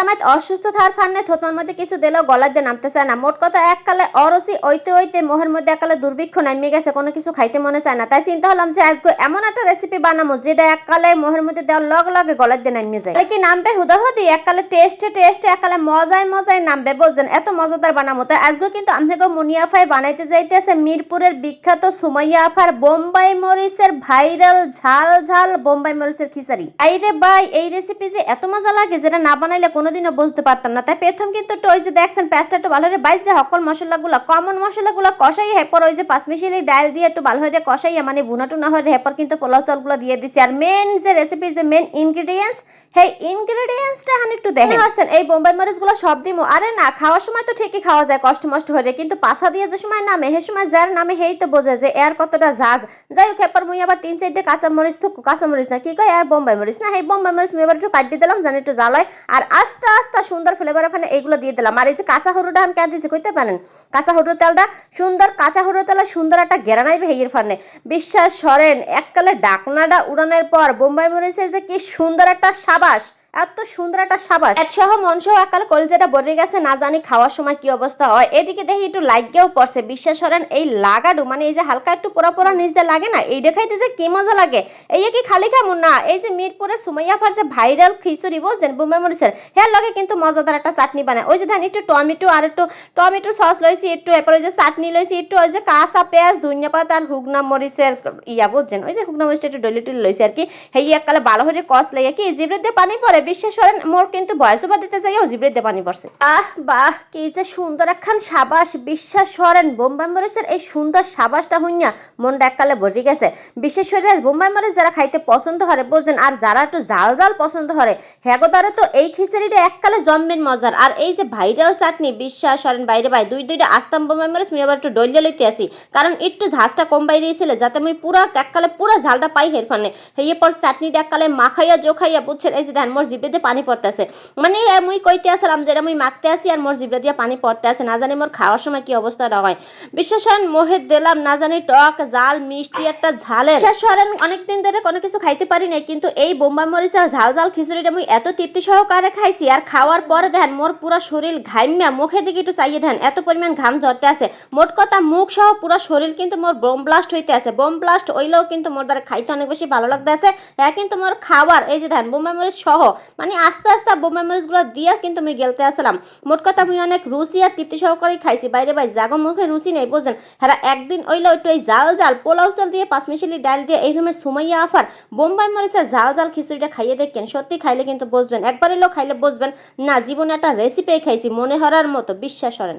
জামাই অসুস্থ থাকার ফান্নে থতমার মধ্যে কিছু দিলেও গলার দিয়ে নামতে চায় না। মোট কথা এককালে অরসি ওইতে ওইতে মোহের মধ্যে এককালে দুর্ভিক্ষ নামিয়ে গেছে, কোনো কিছু খাইতে মনে চায় না। তাই চিন্তা হলাম যে আজকে এমন একটা রেসিপি বানাবো যেটা এককালে মোহের মধ্যে দেওয়ার লগ লগে গলার দিয়ে নামিয়ে যায়। কি নামবে হুদাহুদি এককালে টেস্টে টেস্টে এককালে মজায় মজায় নামবে, বুঝছেন? এত মজাদার বানাবো তাই আজকে কিন্তু আপনাকে মুনিয়াফাই বানাইতে যাইতেছে মিরপুরের বিখ্যাত সুমাইয়া আফার বোম্বাই মরিচের ভাইরাল ঝাল ঝাল বোম্বাই মরিচের খিচাড়ি। এই রে ভাই, এই রেসিপি যে এত মজা লাগে, যেটা না বানাইলে কোনোদিনও বুঝতে পারতাম না। তাই প্রথম কিন্তু একটু ওই যে দেখছেন, পেঁয়াজটা একটু ভালো করে বাইশ যে সকল মশলাগুলো কমন মশলাগুলো কষাই হেপর ওই যে পাঁচমিশালি ডাল দিয়ে একটু ভালো করে কষাইয়া মানে বুনা টুনা হয়ে হেপর কিন্তু পোলাও চালগুলো দিয়ে দিছি আর মেন যে রেসিপির যে মেন ইনগ্রিডিয়েন্টস সেই ইনগ্রেডিয়েন্টসটা হান একটু দেখেন। আসছেন, এই বোম্বাই মরিচগুলো সব দিমু। আরে না, খাওয়ার সময় তো ঠিকই খাওয়া যায়, কষ্ট মষ্ট হয়ে কিন্তু পাশা দিয়ে যে সময় নামে সে সময় যার নামে হেই তো বোঝে যে এর কতটা ঝাঁজ। যাই হোক এরপর মুই আবার তিন সাইডে কাঁচা মরিচ তো, কাঁচা মরিচ না, কি কয়, আর বোম্বাই মরিচ না এই বোম্বাই মরিচ মুই এবার একটু কাটিয়ে দিলাম জানি একটু জ্বালায়। আর আস্তে আস্তে সুন্দর ফ্লেভার ওখানে এইগুলো দিয়ে দিলাম। আর এই যে কাঁচা হরুটা আমি কেন দিয়েছি কইতে পারেন? কাঁচা হরুর তেলটা সুন্দর, কাঁচা হরুর তেলে সুন্দর একটা গেরা নাইবে হেয়ের ফানে বিশ্বাস সরেন, এককালে ডাকনাটা উড়ানোর পর বোম্বাই মরিচের যে কি সুন্দর একটা সাবাস। এত সুন্দর একটা সাবাস। সহ মন সহ একাল কলজেটা বরে গেছে না জানি খাওয়ার সময় কি অবস্থা হয়। এদিকে দেখি একটু লাগেও পড়ছে। বিশ্বাস করেন, এই লাগাডু মানে এই যে হালকা একটু পোড়া পোড়া দিয়ে লাগে না, এই দেখাইতে যে কি মজা লাগে। এই কি খালি খামু না। এই যে মিরপুরের সুমাইয়া ফার যে ভাইরাল খিচুড়ি, বুঝছেন? বোম্বাই মরিচের। হ্যাঁ লগে কিন্তু মজাদার একটা চাটনি বানায়। ওই যে ধান, একটু টমেটো আর একটু টমেটো সস লইছি একটু, এরপর ওই যে চাটনি লইছি একটু, ওই যে কাঁচা পেঁয়াজ, ধনিয়া পাতা আর হুগনা মরিচের ইয়া, বুঝছেন? ওই যে হুগনা মরিচটা একটু ডলি টলি লইছি আর কি। হেই, এককালে ভালো হয়ে কস লাইয়া কি জিবরে দিয়ে পানি পড়ে বিশ্বাস করেন, মোর কিন্তু বয়স ওভার দিতে যাইও জিবরে পানি পড়ছে। আহ, বাহ, কি যে সুন্দর একখান সাবাস, বিশ্বাস করেন, বোম্বাই মরিচের এই সুন্দর সাবাসটা হইয়া মনটা এককালে ভরে গেছে। বিশেষ করে বোম্বাই মরিচ যারা খাইতে পছন্দ করে, বুঝছেন, আর যারা একটু জাল জাল পছন্দ করে, হ্যাগো তারা তো এই খিচুড়িটা এককালে জম্মের মজার। আর এই যে ভাইরাল চাটনি, বিশ্বাস করেন, বাইরে ভাই, দুই দুইটা আস্তাম বোম্বাই মরিচ মুই আবার একটু ডলিয়া লইতে আসি। কারণ একটু ঝাঁজটা কম বাইরে দিয়েছিলে যাতে মুই পুরা, এককালে পুরা ঝালটা পাই হেরফানে হেয়ে পর চাটনিটা এককালে মাখাইয়া, জোখাইয়া, বুঝছেন, এই যে ধান, মোর জিবে দিয়ে পানি পড়তেছে। মানে মুই কইতে আসলাম যেটা মুই মাখতে আসি আর মোর জিবে দিয়ে পানি পড়তে আসে না জানি মোর খাওয়ার সময় কি অবস্থাটা হয়। বিশ্বাস করেন মোহের দিলাম না জানি টক, জাল, মিষ্টি একটা ঝালের। বিশ্বাস করেন অনেকদিন ধরে কোনো কিছু খাইতে পারি নাই, কিন্তু এই বোম্বাই মরিচ ঝাল ঝাল খিচুড়িটা মুই এত তৃপ্তি সহকারে খাইছি আর খাওয়ার পরে দেখেন, মোর পুরো শরীর ঘাইমিয়া। মুখের দিকে একটু চাইয়ে দেন এত পরিমাণ ঘাম ঝরতে আছে। মোট কথা, মুখ সহ পুরো শরীর কিন্তু মোর বোম ব্লাস্ট হইতে আছে। বোম ব্লাস্ট হইলেও কিন্তু মোর দ্বারা খাইতে অনেক বেশি ভালো লাগতে আছে হ্যাঁ কিন্তু মোর খাবার এই যে ধান বোম্বাই মরিচ সহ মানে আস্তে আস্তে বোম্বাই মরিচগুলো দিয়া কিন্তু আমি গেলতে আসলাম। মোট কথা আমি অনেক রুচি আর তৃপ্তি সহকারে খাইছি। বাইরে বাইরে জাগো মুখে রুচি নেই বুঝেন হ্যাঁ একদিন ওইলো একটু এই জাল জাল, পোলাও চাল দিয়ে পাঁচমিশালি ডাল দিয়ে, এই রকমের সুমাইয়া আফার, বোম্বাই মরিচের জাল জাল খিচুড়িটা খাইয়ে দেখেন। সত্যি খাইলে কিন্তু বসবেন একবার এলেও খাইলে বসবেন না, জীবনে একটা রেসিপি খাইছি, মনে হরার মতো, বিশ্বাস করেন।